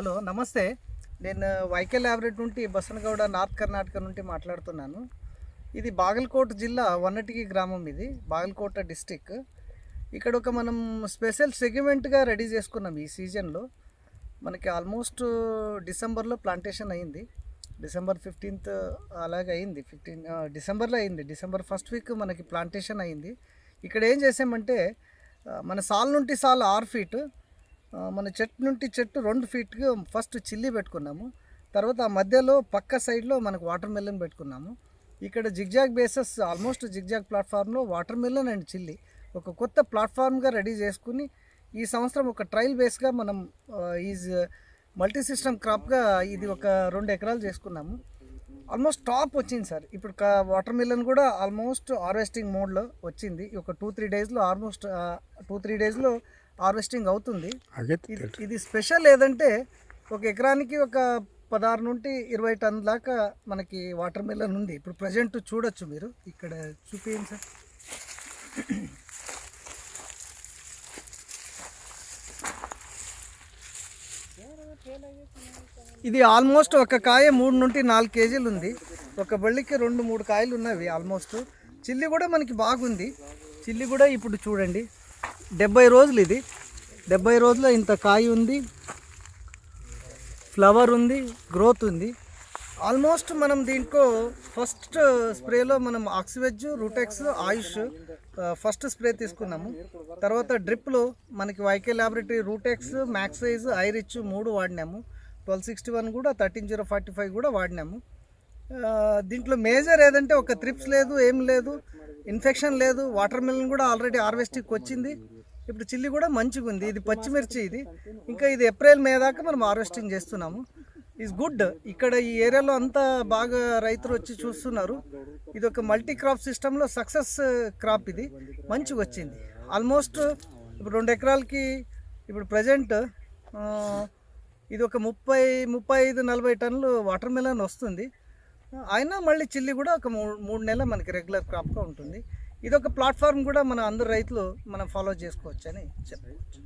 Hello నమస్తే. నేను వైకల్ ల్యాబరేట్ నుండి బసనగౌడ నార్త్ కర్ణాటక నుండి మాట్లాడుతున్నాను. ఇది బాగల్కోట్ జిల్లా వన్నటికి గ్రామం ఇది బాగల్కోట డిస్టిక్. ఇక్కడ ఒక మనం స్పెషల్ సెగ్మెంట్గా రెడీ చేసుకున్నాం ఈ సీజన్లో. మనకి ఆల్మోస్ట్ డిసెంబర్లో ప్లాంటేషన్ అయింది. డిసెంబర్ ఫిఫ్టీన్త్ అలాగే అయింది. ఫిఫ్టీన్ డిసెంబర్లో అయింది. డిసెంబర్ ఫస్ట్ వీక్ మనకి ప్లాంటేషన్ అయింది. ఇక్కడ ఏం చేసామంటే మన సాల్ నుండి సాల్ ఆరు ఫీట్ మన చెట్టు నుండి చెట్టు రెండు ఫీట్కి ఫస్ట్ చిల్లి పెట్టుకున్నాము. తర్వాత ఆ మధ్యలో పక్క సైడ్లో మనకు వాటర్ మెలన్ పెట్టుకున్నాము. ఇక్కడ జిగ్జాగ్ బేసెస్ ఆల్మోస్ట్ జిగ్జాగ్ ప్లాట్ఫామ్లో వాటర్ మెలన్ అండ్ చిల్లి ఒక కొత్త ప్లాట్ఫామ్గా రెడీ చేసుకుని ఈ సంవత్సరం ఒక ట్రయల్ బేస్గా మనం ఈజ్ మల్టీ సిస్టమ్ క్రాప్గా ఇది ఒక రెండు ఎకరాలు చేసుకున్నాము. ఆల్మోస్ట్ టాప్ వచ్చింది సార్. ఇప్పుడు వాటర్ మిలన్ కూడా ఆల్మోస్ట్ హార్వెస్టింగ్ మోడ్లో వచ్చింది. ఒక టూ త్రీ డేస్లో ఆల్మోస్ట్ టూ త్రీ డేస్లో హార్వెస్టింగ్ అవుతుంది. ఇది స్పెషల్ ఏదంటే ఒక ఎకరానికి ఒక పదహారు నుండి ఇరవై టన్ దాకా మనకి వాటర్ మిల్లన్ ఉంది. ఇప్పుడు ప్రజెంట్ చూడొచ్చు మీరు. ఇక్కడ చూపించండి సార్. ఇది ఆల్మోస్ట్ ఒక కాయ మూడు నుండి నాలుగు కేజీలు ఉంది. ఒక బళ్ళికి రెండు మూడు కాయలు ఉన్నవి ఆల్మోస్ట్. చిల్లి కూడా మనకి బాగుంది. చిల్లి కూడా ఇప్పుడు చూడండి. డెబ్బై రోజులు ఇది. డెబ్బై రోజుల్లో ఇంత కాయ ఉంది. ఫ్లవర్ ఉంది. గ్రోత్ ఉంది. ఆల్మోస్ట్ మనం దీంట్లో ఫస్ట్ స్ప్రేలో మనం ఆక్సివెజ్ రూటెక్స్ ఆయుష్ ఫస్ట్ స్ప్రే తీసుకున్నాము. తర్వాత డ్రిప్లో మనకి వైకే ల్యాబొరేటరీ రూటెక్స్ మ్యాక్సైజ్ ఐరిచ్ మూడు వాడినాము. ట్వెల్వ్ సిక్స్టీ వన్ కూడా థర్టీన్ జీరో ఫార్టీ ఫైవ్ కూడా వాడినాము. దీంట్లో మేజర్ ఏదంటే ఒక త్రిప్స్ లేదు ఏం లేదు. ఇన్ఫెక్షన్ లేదు. వాటర్ మిలన్ కూడా ఆల్రెడీ హార్వెస్టింగ్కి వచ్చింది. ఇప్పుడు చిల్లి కూడా మంచిగా ఉంది ఇది పచ్చిమిర్చి ఇది. ఇంకా ఇది ఏప్రిల్ మే దాకా మనం హార్వెస్టింగ్ చేస్తున్నాము. ఈజ్ గుడ్ ఇక్కడ ఈ ఏరియాలో అంతా బాగా రైతులు వచ్చి చూస్తున్నారు. ఇది ఒక మల్టీ క్రాప్ సిస్టంలో సక్సెస్ క్రాప్ ఇది. మంచిగా వచ్చింది ఆల్మోస్ట్ ఇప్పుడు రెండు ఎకరాలకి ఇప్పుడు ప్రజెంట్ ఇది ఒక ముప్పై ముప్పై ఐదు నలభై టన్నులు వాటర్ మిలన్ వస్తుంది. అయినా మళ్ళీ చిల్లి కూడా ఒక మూడు మూడు నెలలు మనకి రెగ్యులర్ క్రాప్గా ఉంటుంది. ఇదొక ప్లాట్ఫామ్ కూడా మన అందరు రైతులు మనం ఫాలో చేసుకోవచ్చు అని చెప్పవచ్చు